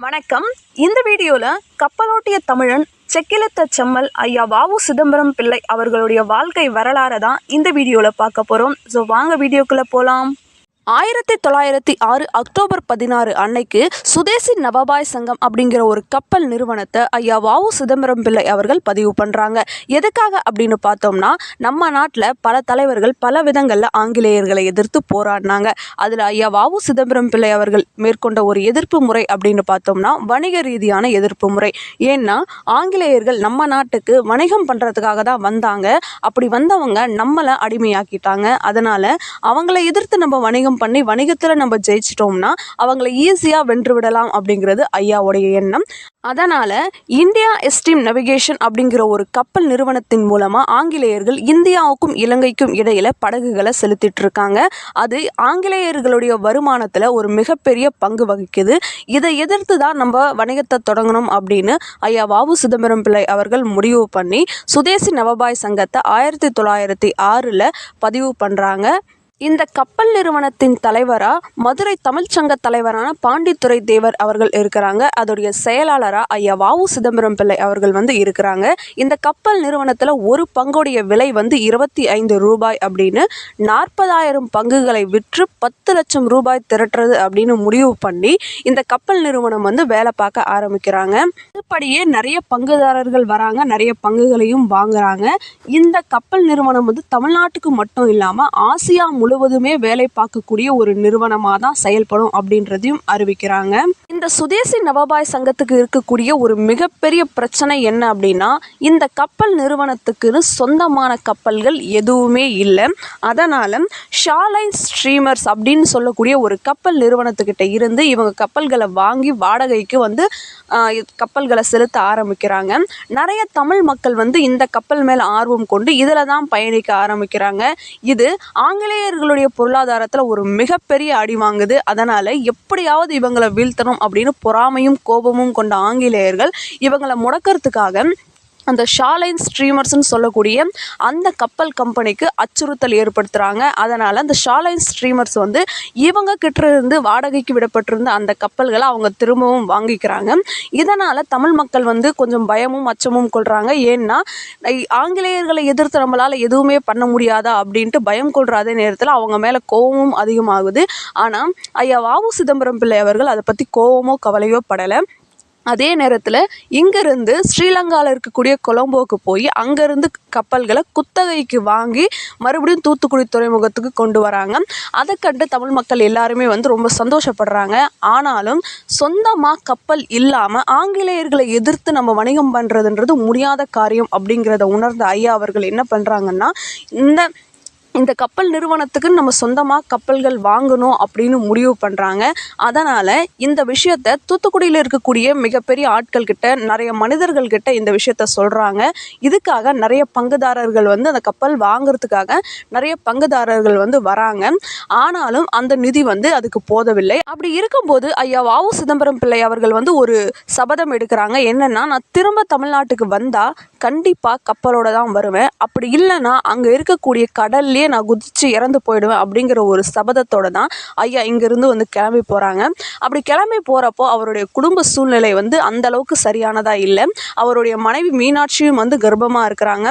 வணக்கம். இந்த வீடியோவில் கப்பலோட்டிய தமிழன் செக்கிலத்த செம்மல் ஐயா வாவு சிதம்பரம் பிள்ளை அவர்களுடைய வாழ்க்கை வரலாறை தான் இந்த வீடியோவில் பார்க்க போகிறோம் ஸோ வாங்க வீடியோக்குள்ளே போகலாம் ஆயிரத்தி தொள்ளாயிரத்தி ஆறு அக்டோபர் பதினாறு அன்னைக்கு சுதேசி நவபாய் சங்கம் அப்படிங்கிற ஒரு கப்பல் நிறுவனத்தை ஐயா வாவு சிதம்பரம் பிள்ளை அவர்கள் பதிவு பண்ணுறாங்க எதுக்காக அப்படின்னு பார்த்தோம்னா நம்ம நாட்டில் பல தலைவர்கள் பல விதங்களில் ஆங்கிலேயர்களை எதிர்த்து போராடினாங்க. அதில் ஐயா வாவு சிதம்பரம் பிள்ளை அவர்கள் மேற்கொண்ட ஒரு எதிர்ப்பு முறை அப்படின்னு பார்த்தோம்னா வணிக ரீதியான எதிர்ப்பு முறை. ஏன்னா ஆங்கிலேயர்கள் நம்ம நாட்டுக்கு வணிகம் பண்ணுறதுக்காக தான் வந்தாங்க. அப்படி வந்தவங்க நம்மளை அடிமையாக்கிட்டாங்க. அதனால் அவங்களை எதிர்த்து நம்ம வணிகம் பண்ணி வணிகத்தில் நம்ம ஜெயிச்சிட்டோம்னா அவங்களை ஈஸியாக வென்று விடலாம் அப்படிங்கிறது ஐயாவுடைய எண்ணம். அதனால் இந்தியா எஸ்டீம் நெவிகேஷன் அப்படிங்கிற ஒரு கப்பல் நிறுவனத்தின் மூலமாக ஆங்கிலேயர்கள் இந்தியாவுக்கும் இலங்கைக்கும் இடையில் படகுகளை செலுத்திட்டு இருக்காங்க அது ஆங்கிலேயர்களுடைய வருமானத்தில் ஒரு மிகப்பெரிய பங்கு வகிக்குது. இதை எதிர்த்து தான் நம்ம வணிகத்தை தொடங்கணும் அப்படின்னு ஐயா வாவு சிதம்பரம் பிள்ளை அவர்கள் முடிவு பண்ணி சுதேசி நவபாய் சங்கத்தை ஆயிரத்தி தொள்ளாயிரத்தி ஆறில் பதிவு பண்ணுறாங்க இந்த கப்பல் நிறுவனத்தின் தலைவராக மதுரை தமிழ்ச்சங்க தலைவரான பாண்டித்துரை தேவர் அவர்கள் இருக்கிறாங்க. அதோடைய செயலாளராக ஐயா வாவு சிதம்பரம் பிள்ளை அவர்கள் வந்து இருக்கிறாங்க. இந்த கப்பல் நிறுவனத்தில் ஒரு பங்குடைய விலை வந்து இருபத்தி ஐந்து ரூபாய் அப்படின்னு நாற்பதாயிரம் பங்குகளை விற்று பத்து லட்சம் ரூபாய் திரட்டுறது அப்படின்னு முடிவு பண்ணி இந்த கப்பல் நிறுவனம் வந்து வேலை பார்க்க ஆரம்பிக்கிறாங்க. அதுபடியே நிறைய பங்குதாரர்கள் வராங்க நிறைய பங்குகளையும் வாங்குறாங்க. இந்த கப்பல் நிறுவனம் வந்து தமிழ்நாட்டுக்கு மட்டும் இல்லாமல் ஆசியா முழுவதுமே வேலை பார்க்கக்கூடிய ஒரு நிறுவனமாக தான் செயல்படும் அப்படின்றதையும் அறிவிக்கிறாங்க. இந்த சுதேசி நவபாய் சங்கத்துக்கு இருக்கக்கூடிய ஒரு மிகப்பெரிய பிரச்சனை என்ன அப்படின்னா இந்த கப்பல் நிறுவனத்துக்குன்னு சொந்தமான கப்பல்கள் எதுவுமே இல்லை. அதனால் ஷாலைன் ஸ்ட்ரீமர்ஸ் அப்படின்னு சொல்லக்கூடிய ஒரு கப்பல் நிறுவனத்துக்கிட்ட இருந்து இவங்க கப்பல்களை வாங்கி வாடகைக்கு வந்து கப்பல்களை செலுத்த ஆரம்பிக்கிறாங்க. நிறைய தமிழ் மக்கள் வந்து இந்த கப்பல் மேலே ஆர்வம் கொண்டு இதில் தான் பயணிக்க ஆரம்பிக்கிறாங்க. இது ஆங்கிலேயர் அவர்களுடைய பொருளாதாரத்தில் ஒரு மிகப்பெரிய அடி வாங்குது. அதனால் எப்படியாவது இவங்களை வீழ்த்தணும் அப்படின்னு பொறாமையும் கோபமும் கொண்ட ஆங்கிலேயர்கள் இவங்களை முடக்கிறதுக்காக அந்த ஷாலைன் ஸ்ட்ரீமர்ஸ்னு சொல்லக்கூடிய அந்த கப்பல் கம்பெனிக்கு அச்சுறுத்தல் ஏற்படுத்துகிறாங்க அதனால் அந்த ஷாலைன் ஸ்ட்ரீமர்ஸ் வந்து இவங்க கிட்ட இருந்து வாடகைக்கு விடப்பட்டிருந்த அந்த கப்பல்களை அவங்க திரும்பவும் வாங்கிக்கிறாங்க. இதனால் தமிழ் மக்கள் வந்து கொஞ்சம் பயமும் அச்சமும் கொள்கிறாங்க ஏன்னா ஆங்கிலேயர்களை எதிர்த்து நம்மளால் எதுவுமே பண்ண முடியாதா அப்படின்ட்டு பயம் கொள்கிற அதே நேரத்தில் அவங்க மேலே கோபமும் அதிகமாகுது. ஆனால் ஐயா வாவு சிதம்பரம் பிள்ளை அவர்கள் அதை பற்றி கோவமோ கவலையோ படலை. அதே நேரத்தில் இங்கேருந்து ஸ்ரீலங்காவில் இருக்கக்கூடிய கொலம்போக்கு போய் அங்கேருந்து கப்பல்களை குத்தகைக்கு வாங்கி மறுபடியும் தூத்துக்குடி துறைமுகத்துக்கு கொண்டு வராங்க. அதை கண்டு தமிழ் மக்கள் எல்லாருமே வந்து ரொம்ப சந்தோஷப்படுறாங்க. ஆனாலும் சொந்தமாக கப்பல் இல்லாமல் ஆங்கிலேயர்களை எதிர்த்து நம்ம வணிகம் பண்ணுறதுன்றது முடியாத காரியம் அப்படிங்கிறத உணர்ந்த ஐயா அவர்கள் என்ன பண்ணுறாங்கன்னா இந்த இந்த கப்பல் நிறுவனத்துக்கு நம்ம சொந்தமாக கப்பல்கள் வாங்கணும் அப்படின்னு முடிவு பண்ணுறாங்க அதனால் இந்த விஷயத்த தூத்துக்குடியில் இருக்கக்கூடிய மிகப்பெரிய ஆட்கள் கிட்ட நிறைய மனிதர்கள் கிட்ட இந்த விஷயத்த சொல்கிறாங்க இதுக்காக நிறைய பங்குதாரர்கள் வந்து அந்த கப்பல் வாங்குறதுக்காக நிறைய பங்குதாரர்கள் வந்து வராங்க. ஆனாலும் அந்த நிதி வந்து அதுக்கு போதவில்லை. அப்படி இருக்கும்போது ஐயா வாவு சிதம்பரம் பிள்ளை அவர்கள் வந்து ஒரு சபதம் எடுக்கிறாங்க. என்னென்னா நான் திரும்ப தமிழ்நாட்டுக்கு வந்தால் கண்டிப்பாக கப்பலோட தான் வருவேன். அப்படி இல்லைன்னா அங்கே இருக்கக்கூடிய கடல்லையே நான் குதிச்சு இறந்து போயிடுவேன் அப்படிங்கிற ஒரு சபதத்தோடு தான் ஐயா இங்கேருந்து வந்து கிளம்பி போகிறாங்க அப்படி கிளம்பி போகிறப்போ அவருடைய குடும்ப சூழ்நிலை வந்து அந்த அளவுக்கு சரியானதாக இல்லை. அவருடைய மனைவி மீனாட்சியும் வந்து கர்ப்பமாக இருக்கிறாங்க.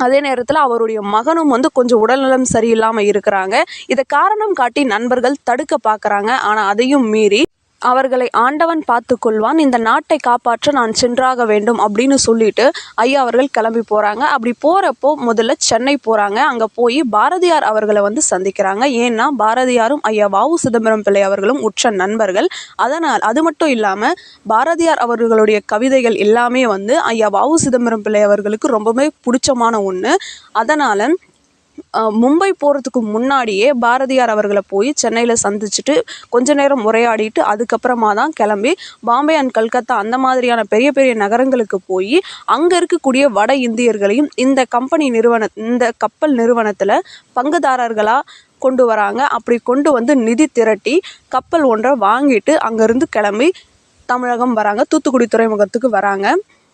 அதே நேரத்தில் அவருடைய மகனும் வந்து கொஞ்சம் உடல்நலம் சரியில்லாமல் இருக்கிறாங்க. இதை காரணம் காட்டி நண்பர்கள் தடுக்க பார்க்குறாங்க ஆனால் அதையும் மீறி அவர்களை ஆண்டவன் பார்த்து கொள்வான் இந்த நாட்டை காப்பாற்ற நான் சென்றாக வேண்டும் அப்படின்னு சொல்லிட்டு ஐயா அவர்கள் கிளம்பி போகிறாங்க அப்படி போகிறப்போ முதல்ல சென்னை போகிறாங்க அங்கே போய் பாரதியார் அவர்களை வந்து சந்திக்கிறாங்க. ஏன்னா பாரதியாரும் ஐயா வாவு சிதம்பரம் பிள்ளை அவர்களும் உற்ற நண்பர்கள். அதனால் அது மட்டும் இல்லாமல் பாரதியார் அவர்களுடைய கவிதைகள் எல்லாமே வந்து ஐயா வாவு சிதம்பரம் பிள்ளை அவர்களுக்கு ரொம்பவே பிடிச்சமான ஒன்று அதனால் மும்பை போகிறதுக்கு முன்னாடியே பாரதியார் அவர்களை போய் சென்னையில் சந்திச்சுட்டு கொஞ்ச நேரம் உரையாடிட்டு அதுக்கப்புறமா தான் கிளம்பி பாம்பே அண்ட் கல்கத்தா அந்த மாதிரியான பெரிய பெரிய நகரங்களுக்கு போய் அங்கே இருக்கக்கூடிய வட இந்தியர்களையும் இந்த கம்பெனி நிறுவன இந்த கப்பல் நிறுவனத்தில் பங்குதாரர்களாக கொண்டு வராங்க. அப்படி கொண்டு வந்து நிதி திரட்டி கப்பல் ஒன்றை வாங்கிட்டு அங்கேருந்து கிளம்பி தமிழகம் வராங்க. தூத்துக்குடி துறைமுகத்துக்கு வராங்க.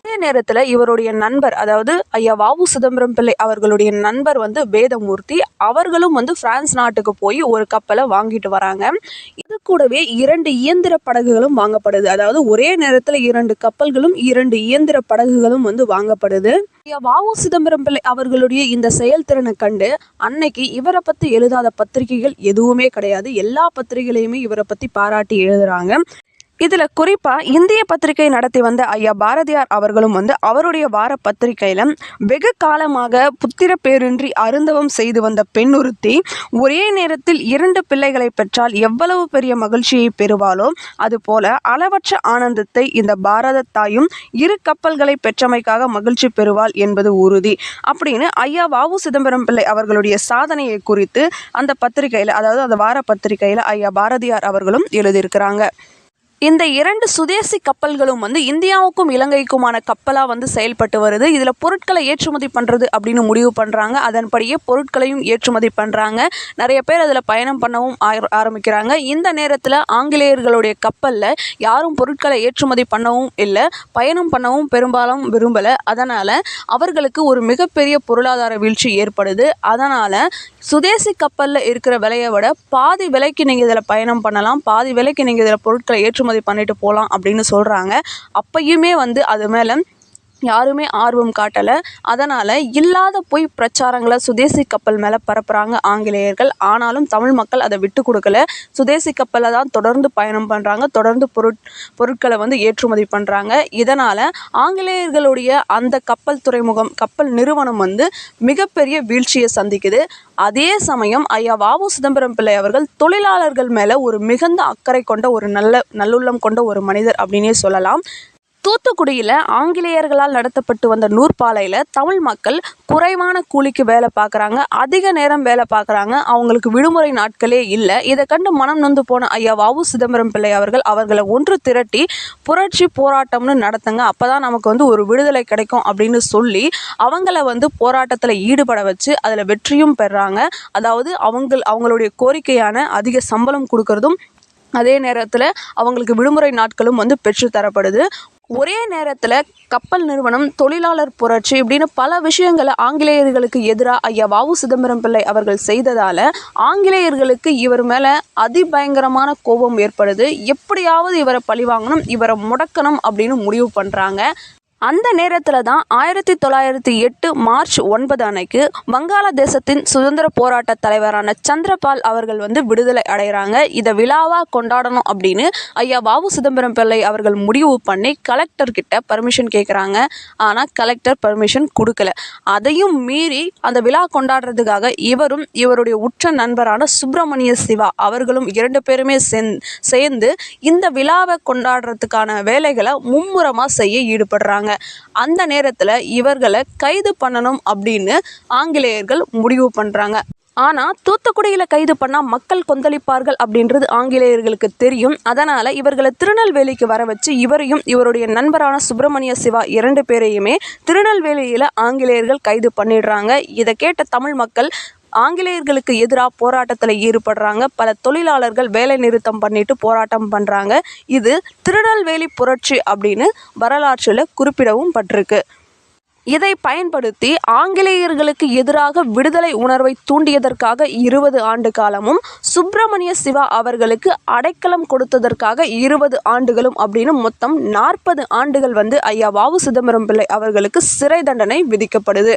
அதே நேரத்தில் இவருடைய நண்பர் அதாவது ஐயா வாவு சிதம்பரம் பிள்ளை அவர்களுடைய நண்பர் வந்து வேதமூர்த்தி அவர்களும் வந்து பிரான்ஸ் நாட்டுக்கு போய் ஒரு கப்பலை வாங்கிட்டு வராங்க. இது கூடவே இரண்டு இயந்திர படகுகளும் வாங்கப்படுது. அதாவது ஒரே நேரத்தில் இரண்டு கப்பல்களும் இரண்டு இயந்திர படகுகளும் வந்து வாங்கப்படுது. ஐயா வாவு சிதம்பரம் பிள்ளை அவர்களுடைய இந்த செயல்திறனை கண்டு அன்னைக்கு இவரை பற்றி எழுதாத பத்திரிகைகள் எதுவுமே கிடையாது. எல்லா பத்திரிகைகளையுமே இவரை பற்றி பாராட்டி எழுதுறாங்க. இதில் குறிப்பாக இந்திய பத்திரிகை நடத்தி வந்த ஐயா பாரதியார் அவர்களும் வந்து அவருடைய வார பத்திரிகையில் வெகு காலமாக புத்திர பேரின்றி அருந்தவம் செய்து வந்த பெண் ஒருத்தி ஒரே நேரத்தில் இரண்டு பிள்ளைகளை பெற்றால் எவ்வளவு பெரிய மகிழ்ச்சியை பெறுவாளோ அதுபோல அளவற்ற ஆனந்தத்தை இந்த பாரத தாயும் இரு கப்பல்களை பெற்றமைக்காக மகிழ்ச்சி பெறுவாள் என்பது உறுதி. அப்படின்னு ஐயா வாவு சிதம்பரம் பிள்ளை அவர்களுடைய சாதனையை குறித்து அந்த பத்திரிகையில் அதாவது அந்த வார பத்திரிகையில் ஐயா பாரதியார் அவர்களும் எழுதியிருக்கிறாங்க. இந்த இரண்டு சுதேசி கப்பல்களும் வந்து இந்தியாவுக்கும் இலங்கைக்குமான கப்பலாக வந்து செயல்பட்டு வருது. இதில் பொருட்களை ஏற்றுமதி பண்ணுறது அப்படின்னு முடிவு பண்ணுறாங்க அதன்படியே பொருட்களையும் ஏற்றுமதி பண்ணுறாங்க நிறைய பேர் அதில் பயணம் பண்ணவும் ஆர- ஆரம்பிக்கிறாங்க. இந்த நேரத்தில் ஆங்கிலேயர்களுடைய கப்பலில் யாரும் பொருட்களை ஏற்றுமதி பண்ணவும் இல்லை பயணம் பண்ணவும் பெரும்பாலும் விரும்பலை. அதனால் அவர்களுக்கு ஒரு மிகப்பெரிய பொருளாதார வீழ்ச்சி ஏற்படுது. அதனால் சுதேசி கப்பலில் இருக்கிற விலையை விட பாதி விலைக்கு நீங்கள் இதில் பயணம் பண்ணலாம். பாதி விலைக்கு நீங்கள் இதில் பொருட்களை ஏற்றுமதி பண்ணிட்டு போகலாம் அப்படின்னு சொல்கிறாங்க அப்பயுமே வந்து அது மேலே யாருமே ஆர்வம் காட்டலை. அதனால் இல்லாத பொய் பிரச்சாரங்களை சுதேசி கப்பல் மேலே பரப்புகிறாங்க ஆங்கிலேயர்கள். ஆனாலும் தமிழ் மக்கள் அதை விட்டு கொடுக்கல. சுதேசி கப்பலை தான் தொடர்ந்து பயணம் பண்ணுறாங்க தொடர்ந்து பொருட் பொருட்களை வந்து ஏற்றுமதி பண்ணுறாங்க இதனால் ஆங்கிலேயர்களுடைய அந்த கப்பல் துறைமுகம் கப்பல் நிறுவனம் வந்து மிகப்பெரிய வீழ்ச்சியை சந்திக்குது. அதே சமயம் ஐயா வாவு சிதம்பரம் பிள்ளை அவர்கள் தொழிலாளர்கள் மேலே ஒரு மிகுந்த அக்கறை கொண்ட ஒரு நல்ல நல்லுள்ளம் கொண்ட ஒரு மனிதர் அப்படின்னே சொல்லலாம். தூத்துக்குடியில் ஆங்கிலேயர்களால் நடத்தப்பட்டு வந்த நூற்பாலையில் தமிழ் மக்கள் குறைவான கூலிக்கு வேலை பார்க்குறாங்க அதிக நேரம் வேலை பார்க்குறாங்க. அவங்களுக்கு விடுமுறை நாட்களே இல்லை. இதை கண்டு மனம் நொந்து போன ஐயா வாவு சிதம்பரம் பிள்ளை அவர்கள் அவர்களை ஒன்று திரட்டி புரட்சி போராட்டம்னு நடத்துங்க அப்போ தான் நமக்கு வந்து ஒரு விடுதலை கிடைக்கும் அப்படின்னு சொல்லி அவங்கள வந்து போராட்டத்தில் ஈடுபட வச்சு அதில் வெற்றியும் பெறாங்க. அதாவது அவங்க அவங்களுடைய கோரிக்கையான அதிக சம்பளம் கொடுக்கறதும் அதே நேரத்தில் அவங்களுக்கு விடுமுறை நாட்களும் வந்து பெற்று தரப்படுது ஒரே நேரத்தில் கப்பல் நிறுவனம் தொழிலாளர் புரட்சி இப்படின்னு பல விஷயங்களை ஆங்கிலேயர்களுக்கு எதிராக ஐயா வாவு சிதம்பரம் பிள்ளை அவர்கள் செய்ததால் ஆங்கிலேயர்களுக்கு இவர் மேலே அதிபயங்கரமான கோபம் ஏற்படுது. எப்படியாவது இவரை பழிவாங்கணும் இவரை முடக்கணும் அப்படின்னு முடிவு பண்ணுறாங்க அந்த நேரத்தில் தான் ஆயிரத்தி தொள்ளாயிரத்தி எட்டு மார்ச் ஒன்பது அன்னைக்கு வங்காளதேசத்தின் சுதந்திர போராட்ட தலைவரான சந்திரபால் அவர்கள் வந்து விடுதலை அடைகிறாங்க. இதை விழாவாக கொண்டாடணும் அப்படின்னு ஐயா வாவு சிதம்பரம் பிள்ளை அவர்கள் முடிவு பண்ணி கலெக்டர் கிட்ட பர்மிஷன் கேட்குறாங்க ஆனால் கலெக்டர் பர்மிஷன் கொடுக்கல. அதையும் மீறி அந்த விழா கொண்டாடுறதுக்காக இவரும் இவருடைய உற்ற நண்பரான சுப்பிரமணிய சிவா அவர்களும் இரண்டு பேருமே சேர்ந்து இந்த விழாவை கொண்டாடுறதுக்கான வேலைகளை மும்முரமாக செய்ய ஈடுபடுறாங்க. அந்த நேரத்தில் இவர்களை கைது பண்ணணும் அப்படின்னு ஆங்கிலேயர்கள் முடிவு பண்ணுறாங்க ஆனால் தூத்துக்குடியில் கைது பண்ணால் மக்கள் கொந்தளிப்பார்கள் அப்படின்றது ஆங்கிலேயர்களுக்கு தெரியும். அதனால் இவர்களை திருநெல்வேலிக்கு வர வச்சு இவரையும் இவருடைய நண்பரான சுப்பிரமணிய சிவா இரண்டு பேரையுமே திருநெல்வேலியில் ஆங்கிலேயர்கள் கைது பண்ணிடுறாங்க. இதை கேட்ட தமிழ் மக்கள் ஆங்கிலேயர்களுக்கு எதிராக போராட்டத்தில் ஈடுபடுறாங்க. பல தொழிலாளர்கள் வேலை நிறுத்தம் பண்ணிட்டு போராட்டம் பண்ணுறாங்க இது திருநெல்வேலி புரட்சி அப்படின்னு வரலாற்றில் குறிப்பிடவும் பட்டிருக்கு. இதை பயன்படுத்தி ஆங்கிலேயர்களுக்கு எதிராக விடுதலை உணர்வை தூண்டியதற்காக இருபது ஆண்டு காலமும் சுப்பிரமணிய சிவா அவர்களுக்கு அடைக்கலம் கொடுத்ததற்காக இருபது ஆண்டுகளும் அப்படின்னு மொத்தம் நாற்பது ஆண்டுகள் வந்து ஐயா வாவு சிதம்பரம் பிள்ளை அவர்களுக்கு சிறை தண்டனை விதிக்கப்படுது.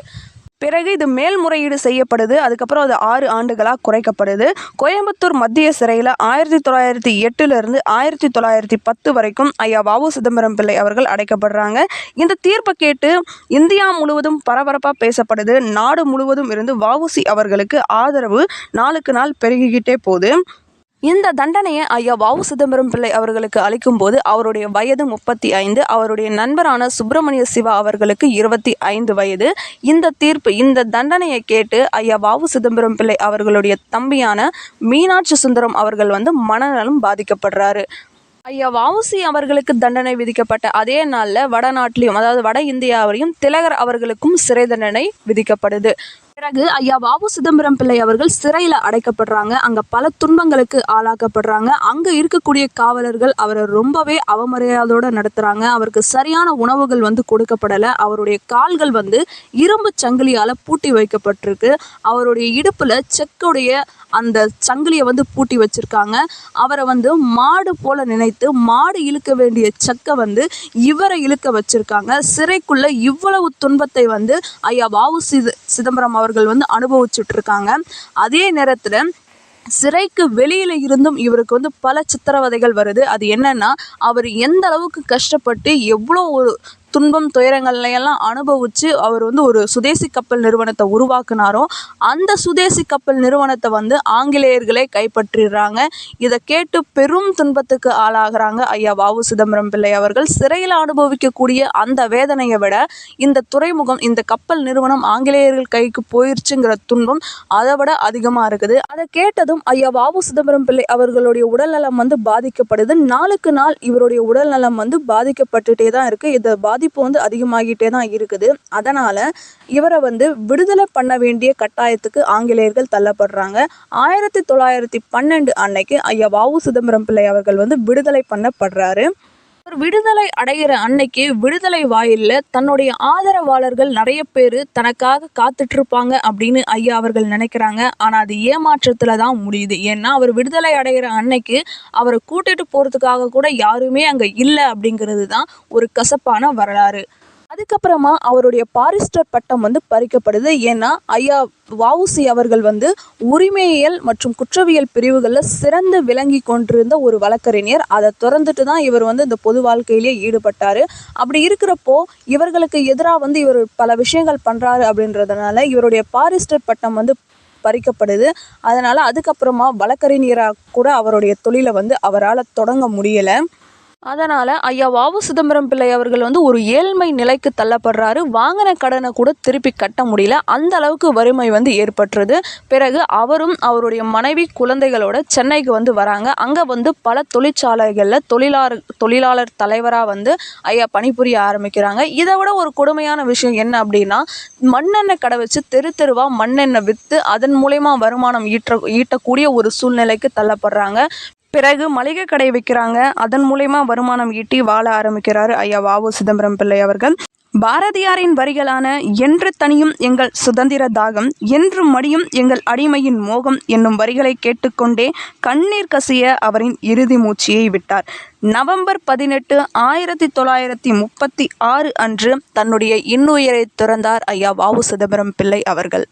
பிறகு இது மேல்முறையீடு செய்யப்படுது. அதுக்கப்புறம் அது ஆறு ஆண்டுகளாக குறைக்கப்படுது. கோயம்புத்தூர் மத்திய சிறையில் ஆயிரத்தி தொள்ளாயிரத்தி எட்டுலேருந்து ஆயிரத்தி தொள்ளாயிரத்தி பத்து வரைக்கும் ஐயா வாவு சிதம்பரம் பிள்ளை அவர்கள் அடைக்கப்படுறாங்க. இந்த தீர்ப்பை கேட்டு இந்தியா முழுவதும் பரபரப்பாக பேசப்படுது. நாடு முழுவதும் இருந்து வாவுசி அவர்களுக்கு ஆதரவு நாளுக்கு நாள் பெருகிக்கிட்டே போகுது. இந்த தண்டனையை ஐயா வாவு சிதம்பரம் பிள்ளை அவர்களுக்கு அளிக்கும்போது அவருடைய வயது முப்பத்தி ஐந்து அவருடைய நண்பரான சுப்பிரமணிய சிவா அவர்களுக்கு இருபத்தி ஐந்து வயது. இந்த தீர்ப்பு இந்த தண்டனையை கேட்டு ஐயா வாவு சிதம்பரம் பிள்ளை அவர்களுடைய தம்பியான மீனாட்சி சுந்தரம் அவர்கள் வந்து மனநலம் பாதிக்கப்படுறாரு. ஐயா வவுசி அவர்களுக்கு தண்டனை விதிக்கப்பட்ட அதே நாளில் வடநாட்டிலையும் அதாவது வட இந்தியாவிலையும் திலகர் அவர்களுக்கும் சிறை தண்டனை விதிக்கப்படுது. பிறகு ஐயா வாவு சிதம்பரம் பிள்ளை அவர்கள் சிறையில் அடைக்கப்படுறாங்க. அங்க பல துன்பங்களுக்கு ஆளாக்கப்படுறாங்க. அங்கே இருக்கக்கூடிய காவலர்கள் அவரை ரொம்பவே அவமரியாதையோட நடத்துறாங்க. அவருக்கு சரியான உணவுகள் வந்து கொடுக்கப்படலை. அவருடைய கால்கள் வந்து இரும்பு சங்கிலியால் பூட்டி வைக்கப்பட்டிருக்கு. அவருடைய இடுப்புல செக்குடைய அந்த சங்கிலியை வந்து பூட்டி வச்சிருக்காங்க. அவரை வந்து மாடு போல நினைத்து மாடு இழுக்க வேண்டிய செக்கை வந்து இவரை இழுக்க வச்சிருக்காங்க. சிறைக்குள்ள இவ்வளவு துன்பத்தை வந்து ஐயா வாவு சித சிதம்பரம் அவர்கள் வந்து அனுபவிச்சுட்டு இருக்காங்க அதே நேரத்தில் சிறைக்கு வெளியில இருந்தும் இவருக்கு வந்து பல சித்திரவதைகள் வருது. அது என்னன்னா அவர் எந்த அளவுக்கு கஷ்டப்பட்டு எவ்வளோ ஒரு துன்பம் துயரங்கள்லையெல்லாம் அனுபவித்து அவர் வந்து ஒரு சுதேசி கப்பல் நிறுவனத்தை உருவாக்குனாரோ அந்த சுதேசி கப்பல் நிறுவனத்தை வந்து ஆங்கிலேயர்களே கைப்பற்றிடுறாங்க. இதை கேட்டு பெரும் துன்பத்துக்கு ஆளாகிறாங்க ஐயா வாவு சிதம்பரம் பிள்ளை அவர்கள். சிறையில் அனுபவிக்கக்கூடிய அந்த வேதனையை விட இந்த துறைமுகம் இந்த கப்பல் நிறுவனம் ஆங்கிலேயர்கள் கைக்கு போயிருச்சுங்கிற துன்பம் அதை விட அதிகமாக இருக்குது. அதை கேட்டதும் ஐயா வாவு சிதம்பரம் பிள்ளை அவர்களுடைய உடல்நலம் வந்து பாதிக்கப்படுது. நாளுக்கு நாள் இவருடைய உடல்நலம் வந்து பாதிக்கப்பட்டுட்டே தான் இருக்குது இதை பாதிப்பு வந்து அதிகமாகிட்டே தான் இருக்குது. அதனால் இவரை வந்து விடுதலை பண்ண வேண்டிய கட்டாயத்துக்கு ஆங்கிலேயர்கள் தள்ளப்படுறாங்க. ஆயிரத்தி தொள்ளாயிரத்தி பன்னெண்டு அன்னைக்கு ஐயா வாவு சிதம்பரம் பிள்ளை அவர்கள் வந்து விடுதலை பண்ணப்படுறாரு. ஒரு விடுதலை அடைகிற அன்னைக்கு விடுதலை வாயில்ல தன்னுடைய ஆதரவாளர்கள் நிறைய பேர் தனக்காக காத்துட்டு இருப்பாங்க அப்படின்னு ஐயா அவர்கள் நினைக்கிறாங்க. ஆனால் அது ஏமாற்றத்தில் தான் முடியுது. ஏன்னா அவர் விடுதலை அடைகிற அன்னைக்கு அவரை கூட்டிட்டு போகிறதுக்காக கூட யாருமே அங்கே இல்லை அப்படிங்கிறது தான் ஒரு கசப்பான வரலாறு. அதுக்கப்புறமா அவருடைய பாரிஸ்டர் பட்டம் வந்து பறிக்கப்படுது. ஏன்னா ஐயா வவுசி அவர்கள் வந்து உரிமையியல் மற்றும் குற்றவியல் பிரிவுகளில் சிறந்து விளங்கி கொண்டிருந்த ஒரு வழக்கறிஞர். அதை திறந்துட்டு தான் இவர் வந்து இந்த பொது வாழ்க்கையிலே ஈடுபட்டார். அப்படி இருக்கிறப்போ இவர்களுக்கு எதிராக வந்து இவர் பல விஷயங்கள் பண்ணுறாரு அப்படின்றதுனால இவருடைய பாரிஸ்டர் பட்டம் வந்து பறிக்கப்படுது. அதனால் அதுக்கப்புறமா வழக்கறிஞராக கூட அவருடைய தொழிலை வந்து அவரால் தொடங்க முடியலை. அதனால் ஐயா வாவு சிதம்பரம் பிள்ளை அவர்கள் வந்து ஒரு ஏழ்மை நிலைக்கு தள்ளப்படுறாரு. வாங்கின கடனை கூட திருப்பி கட்ட முடியல. அந்த அளவுக்கு வறுமை வந்து ஏற்பட்டுருது. பிறகு அவரும் அவருடைய மனைவி குழந்தைகளோட சென்னைக்கு வந்து வராங்க. அங்கே வந்து பல தொழிற்சாலைகளில் தொழிலாளர் தொழிலாளர் தலைவராக வந்து ஐயா பணிபுரிய ஆரம்பிக்கிறாங்க. இதை விட ஒரு கொடுமையான விஷயம் என்ன அப்படின்னா மண்ணெண்ணெய் கடை வச்சு தெரு தெருவாக மண்ணெண்ணெய் விற்று அதன் மூலயமா வருமானம் ஈட்ட ஈட்டக்கூடிய ஒரு சூழ்நிலைக்கு தள்ளப்படுறாங்க. பிறகு மளிகை கடை வைக்கிறாங்க. அதன் மூலயமா வருமானம் ஈட்டி வாழ ஆரம்பிக்கிறார் ஐயா வாவு சிதம்பரம் பிள்ளை அவர்கள். பாரதியாரின் வரிகளான என்று தனியும் எங்கள் சுதந்திர தாகம் என்று மடியும் எங்கள் அடிமையின் மோகம் என்னும் வரிகளை கேட்டுக்கொண்டே கண்ணீர் கசிய அவரின் இறுதி மூச்சியை விட்டார். நவம்பர் பதினெட்டு ஆயிரத்தி தொள்ளாயிரத்தி முப்பத்தி ஆறு அன்று தன்னுடைய இன்னுயிரை துறந்தார் ஐயா வாவு சிதம்பரம் பிள்ளை அவர்கள்.